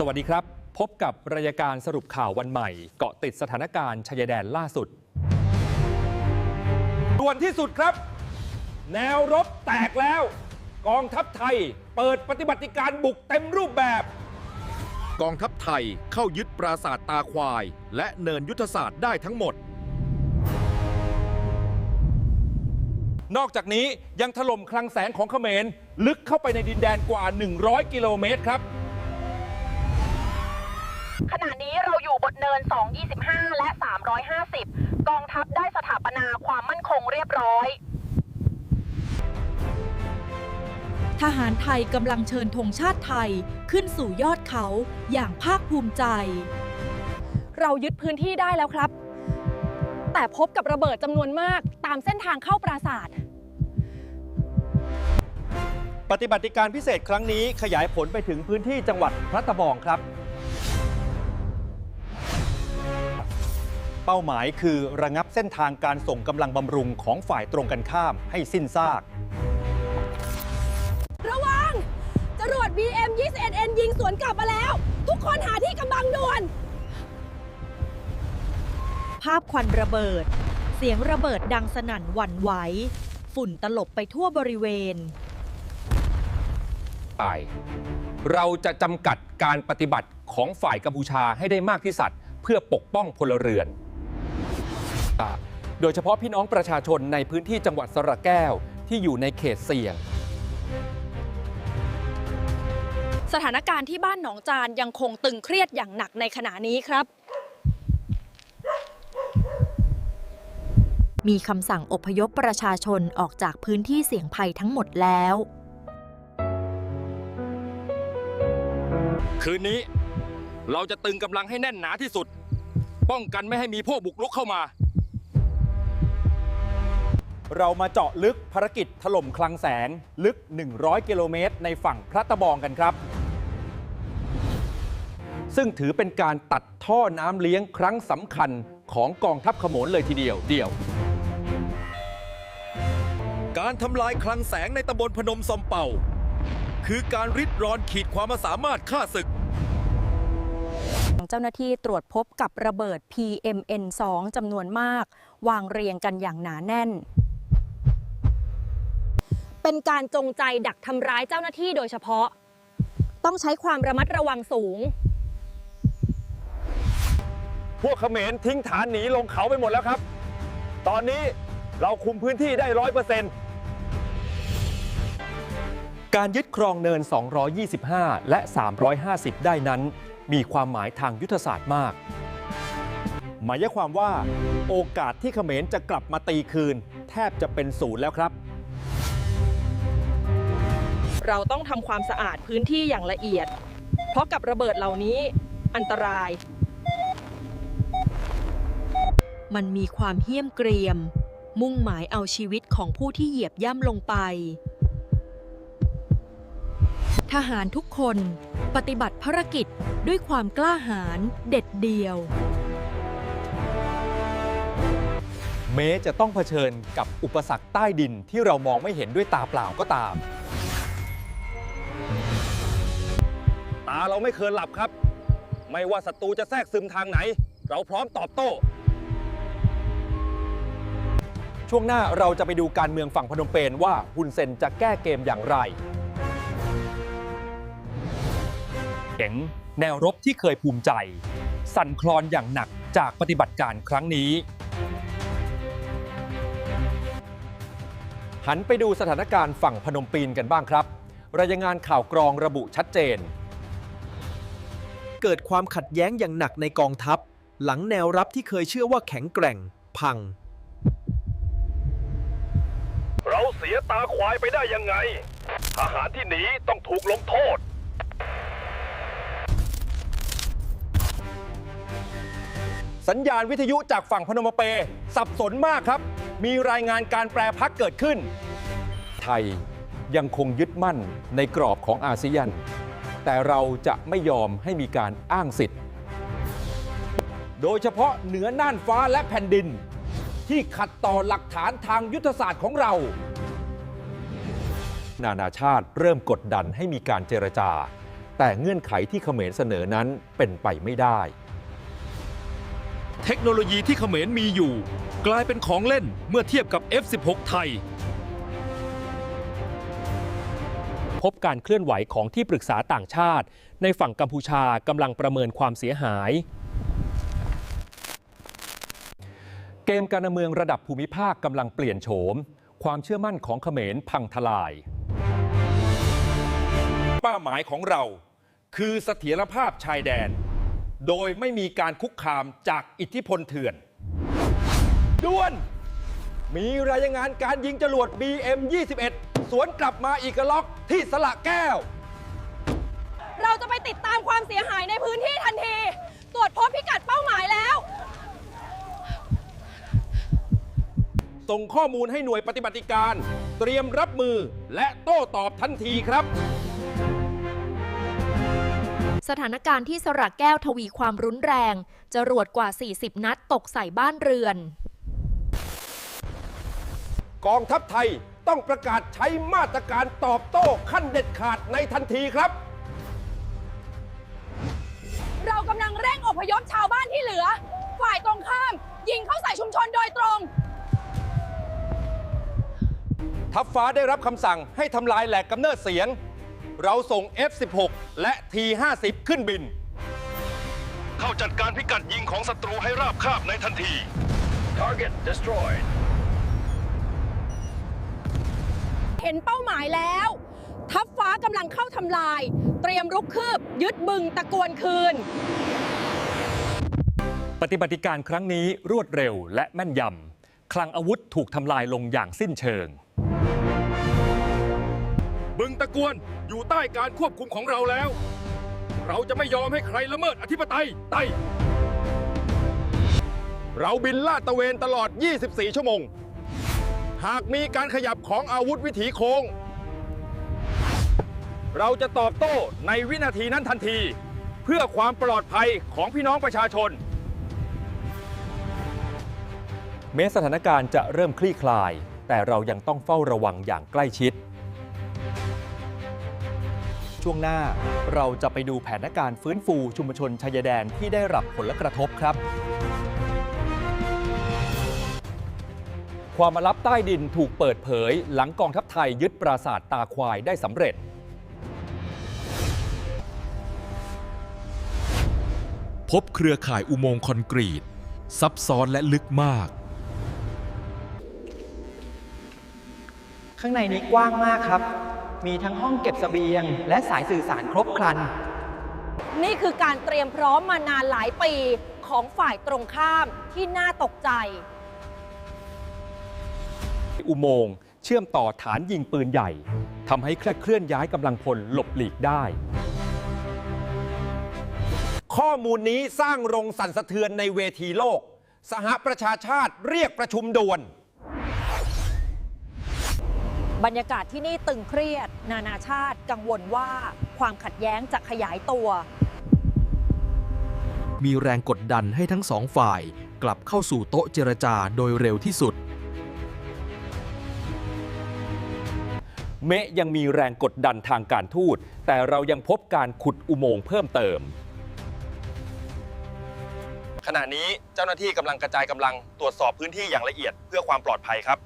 สวัสดีครับ พบกับรายการสรุปข่าววันใหม่ เกาะติดสถานการณ์ชายแดนล่าสุดด่วนที่สุดครับ แนวรบแตกแล้ว กองทัพไทยเปิดปฏิบัติการบุกเต็มรูปแบบ กองทัพไทยเข้ายึดปราสาทตาควาย และเนินยุทธศาสตร์ได้ทั้งหมด นอกจากนี้ยังถล่มคลังแสงของเขมรลึกเข้าไปในดินแดนกว่า 100 กิโลเมตรครับ ณะนี้เราอยู่บนเนิน 225 และ 350 กองทัพได้สถาปนาความมั่นคงเรียบร้อย ทหารไทยกำลังเชิญธงชาติไทยขึ้นสู่ยอดเขาอย่างภาคภูมิใจ เรายึดพื้นที่ได้แล้วครับ แต่พบกับระเบิดจำนวนมากตามเส้นทางเข้าปราสาทปฏิบัติการพิเศษครั้งนี้ขยายผลไปถึงพื้นที่จังหวัดพระตะบองครับ เป้าหมายคือระงับเส้นทางการส่งกำลังบำรุงของฝ่ายตรงกันข้ามให้สิ้นซาก ระวัง จรวด BM 21N ยิงสวนกลับมาแล้ว ทุกคนหาที่กำบังด่วน ภาพควันระเบิด เสียงระเบิดดังสนั่นหวั่นไหว ฝุ่นตลบไปทั่วบริเวณไปเราจะจำกัดการปฏิบัติของฝ่ายกัมพูชาให้ได้มากที่สุดเพื่อปกป้องพลเรือน อ่าโดยเฉพาะพี่น้องประชาชนในพื้นที่จังหวัดสระแก้วที่อยู่ในเขตเสี่ยงสถานการณ์ที่บ้านหนองจานยังคงตึงเครียดอย่างหนักในขณะนี้ครับ มีคำสั่งอพยพประชาชนออกจากพื้นที่เสี่ยงภัยทั้งหมดแล้ว คืนนี้เราจะตึงกำลังให้แน่นหนาที่สุด ป้องกันไม่ให้มีพวกบุกรุกเข้ามา เรามาเจาะลึกภารกิจถล่มคลังแสงลึก 100 กิโลเมตร ในฝั่งพระตะบองกันครับ ซึ่งถือเป็นการตัดท่อน้ำเลี้ยงครั้งสำคัญของกองทัพขโมนเลยทีเดียวเดียว การทำลายคลังแสงในตำบลพนมซอมเป่า คือการริดรอนขีดความสามารถฆ่าศึกเจ้าหน้าที่ตรวจพบกับระเบิด PMN2 จำนวนมาก วางเรียงกันอย่างหนาแน่น เป็นการจงใจดักทำร้ายเจ้าหน้าที่โดยเฉพาะ ต้องใช้ความระมัดระวังสูง พวกเขมรทิ้งฐานหนีลงเขาไปหมดแล้วครับ ตอนนี้เราคุมพื้นที่ได้ร้อยเปอร์เซ็นต์การยึดครองเนิน 225 และ 350 ได้นั้น มีความหมายทางยุทธศาสตร์มาก หมายความว่า โอกาสที่เขมรจะกลับมาตีคืน แทบจะเป็นศูนย์แล้วครับ เราต้องทำความสะอาดพื้นที่อย่างละเอียด เพราะกับระเบิดเหล่านี้อันตราย มันมีความเหี้ยมเกรียม มุ่งหมายเอาชีวิตของผู้ที่เหยียบย่ำลงไป ทหารทุกคนปฏิบัติภารกิจด้วยความกล้าหาญเด็ดเดี่ยวแม้จะต้องเผชิญกับอุปสรรคใต้ดินที่เรามองไม่เห็นด้วยตาเปล่าก็ตาม ตาเราไม่เคยหลับครับ ไม่ว่าศัตรูจะแทรกซึมทางไหน เราพร้อมตอบโต้ ช่วงหน้าเราจะไปดูการเมืองฝั่งพนมเปญว่าฮุนเซนจะแก้เกมอย่างไร เก๋งแนวรบที่เคยภูมิใจ สั่นคลอนอย่างหนักจากปฏิบัติการครั้งนี้ หันไปดูสถานการณ์ฝั่งพนมปีนกันบ้างครับ รายงานข่าวกรองระบุชัดเจน เกิดความขัดแย้งอย่างหนักในกองทัพ หลังแนวรับที่เคยเชื่อว่าแข็งแกร่ง พัง เราเสียตาควายไปได้ยังไง ทหารที่หนีต้องถูกลงโทษ สัญญาณวิทยุจากฝั่งพนมเปญสับสนมากครับ มีรายงานการแปรพักเกิดขึ้น ไทยยังคงยึดมั่นในกรอบของอาเซียน แต่เราจะไม่ยอมให้มีการอ้างสิทธิ์ โดยเฉพาะเหนือน่านฟ้าและแผ่นดิน ที่ขัดต่อหลักฐานทางยุทธศาสตร์ของเรา นานาชาติเริ่มกดดันให้มีการเจรจา แต่เงื่อนไขที่เขมรเสนอนั้นเป็นไปไม่ได้ เทคโนโลยีที่เขมรมีอยู่ กลายเป็นของเล่นเมื่อเทียบกับ F16 ไทย พบการเคลื่อนไหวของที่ปรึกษาต่างชาติ ในฝั่งกัมพูชากำลังประเมินความเสียหาย เกมการเมืองระดับภูมิภาคกำลังเปลี่ยนโฉม ความเชื่อมั่นของเขมรพังทลาย เป้าหมายของเราคือเสถียรภาพชายแดน โดยไม่มีการคุกคามจากอิทธิพลเถื่อน ด้วน มีรายงานการยิงจรวด BM21 สวนกลับมาอีกกระล็อกที่สละแก้ว เราจะไปติดตามความเสียหายในพื้นที่ทันที ตรวจพบพิกัดเป้าหมายแล้ว ส่งข้อมูลให้หน่วยปฏิบัติการ เตรียมรับมือและโต้ตอบทันทีครับสถานการณ์ที่สระแก้วทวีความรุนแรง จรวดกว่า 40 นัดตกใส่บ้านเรือน กองทัพไทยต้องประกาศใช้มาตรการตอบโต้ขั้นเด็ดขาดในทันทีครับ เรากำลังเร่งอพยพชาวบ้านที่เหลือ ฝ่ายตรงข้าม ยิงเข้าใส่ชุมชนโดยตรง ทัพฟ้าได้รับคำสั่งให้ทำลายแหลกกำเนิดเสียง เราส่ง F16 และ T50 ขึ้นบิน เข้าจัดการพิกัดยิงของศัตรูให้ราบคาบในทันที Target destroyed เห็นเป้าหมายแล้ว ทัพฟ้ากำลังเข้าทำลาย เตรียมรุกคืบ ยึดบึงตะกวนคืน ปฏิบัติการครั้งนี้รวดเร็วและแม่นยำคลังอาวุธถูกทำลายลงอย่างสิ้นเชิง บึงตะกวนอยู่ใต้การควบคุมของเราแล้ว เราจะไม่ยอมให้ใครละเมิดอธิปไตยไตยเราบินลาดตระเวนตลอด 24 ชั่วโมง หากมีการขยับของอาวุธวิถีโค้ง เราจะตอบโต้ในวินาทีนั้นทันที เพื่อความปลอดภัยของพี่น้องประชาชน แม้สถานการณ์จะเริ่มคลี่คลาย แต่เรายังต้องเฝ้าระวังอย่างใกล้ชิด ช่วงหน้าเราจะไปดูแผนการฟื้นฟูชุมชนชายแดนที่ได้รับผลกระทบครับ ความลับใต้ดินถูกเปิดเผย หลังกองทัพไทยยึดปราสาทตาควายได้สำเร็จ พบเครือข่ายอุโมงค์คอนกรีต ซับซ้อนและลึกมาก ข้างในนี้กว้างมากครับ มีทั้งห้องเก็บเสบียง และสายสื่อสารครบครัน นี่คือการเตรียมพร้อมมานานหลายปีของฝ่ายตรงข้ามที่น่าตกใจ อุโมงค์เชื่อมต่อฐานยิงปืนใหญ่ทำให้เคลื่อนย้ายกำลังพลหลบหลีกได้ ข้อมูลนี้สร้างรงสั่นสะเทือนในเวทีโลก สหประชาชาติเรียกประชุมด่วน บรรยากาศที่นี่ตึงเครียด นานาชาติกังวลว่าความขัดแย้งจะขยายตัว มีแรงกดดันให้ทั้งสองฝ่าย กลับเข้าสู่โต๊ะเจรจาโดยเร็วที่สุด เมะยังมีแรงกดดันทางการทูต แต่เรายังพบการขุดอุโมงค์เพิ่มเติม ขณะนี้เจ้าหน้าที่กำลังกระจายกำลังตรวจสอบพื้นที่อย่างละเอียดเพื่อความปลอดภัยครับ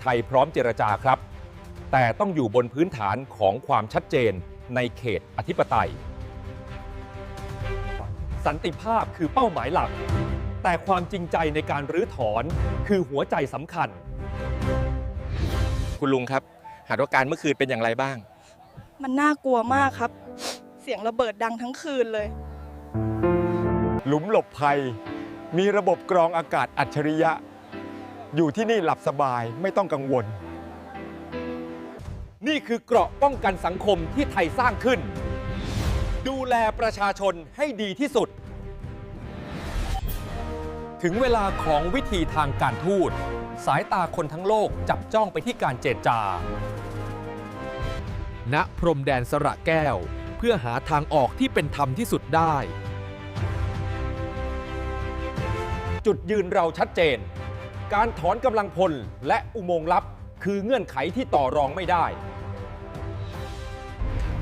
ไทยพร้อมเจรจาครับ แต่ต้องอยู่บนพื้นฐานของความชัดเจนในเขตอธิปไตย สันติภาพคือเป้าหมายหลัก แต่ความจริงใจในการรื้อถอนคือหัวใจสำคัญ คุณลุงครับ หากว่าการเมื่อคืนเป็นอย่างไรบ้าง มันน่ากลัวมากครับ เสียงระเบิดดังทั้งคืนเลย หลุมหลบภัย มีระบบกรองอากาศอัจฉริยะ อยู่ที่นี่หลับสบายไม่ต้องกังวล นี่คือเกราะป้องกันสังคมที่ไทยสร้างขึ้น ดูแลประชาชนให้ดีที่สุด ถึงเวลาของวิธีทางการทูต สายตาคนทั้งโลกจับจ้องไปที่การเจรจา ณพรมแดนสระแก้ว เพื่อหาทางออกที่เป็นธรรมที่สุดได้ จุดยืนเราชัดเจน การถอนกำลังพลและอุโมงค์ลับคือเงื่อนไขที่ต่อรองไม่ได้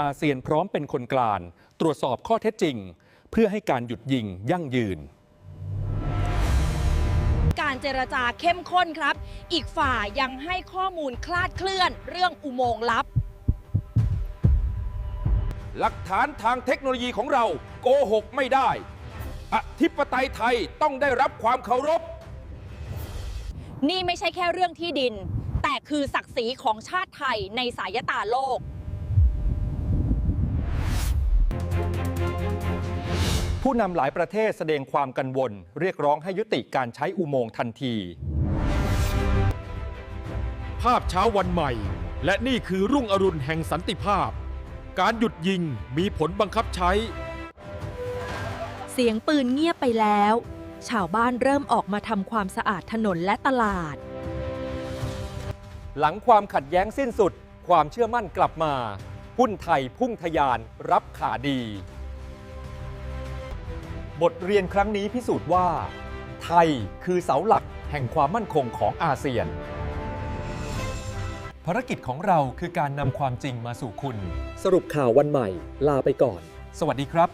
อาเซียนพร้อมเป็นคนกลางตรวจสอบข้อเท็จจริง เพื่อให้การหยุดยิงยั่งยืน เจรจาเข้มข้นครับ อีกฝ่ายยังให้ข้อมูลคลาดเคลื่อนเรื่องอุโมงค์ลับ หลักฐานทางเทคโนโลยีของเราโกหกไม่ได้ อธิปไตยไทยต้องได้รับความเคารพ นี่ไม่ใช่แค่เรื่องที่ดิน แต่คือศักดิ์ศรีของชาติไทยในสายตาโลก ผู้นำหลายประเทศแสดงความกังวล เรียกร้องให้ยุติการใช้อุโมงค์ทันที ภาพเช้าวันใหม่ และนี่คือรุ่งอรุณแห่งสันติภาพ การหยุดยิงมีผลบังคับใช้ เสียงปืนเงียบไปแล้ว ชาวบ้านเริ่มออกมาทำความสะอาดถนนและตลาด หลังความขัดแย้งสิ้นสุด ความเชื่อมั่นกลับมา หุ้นไทยพุ่งทะยานรับขาดี บทเรียนครั้งนี้พิสูจน์ว่า ไทยคือเสาหลักแห่งความมั่นคงของอาเซียน ภารกิจของเราคือการนำความจริงมาสู่คุณ สรุปข่าววันใหม่ ลาไปก่อน สวัสดีครับ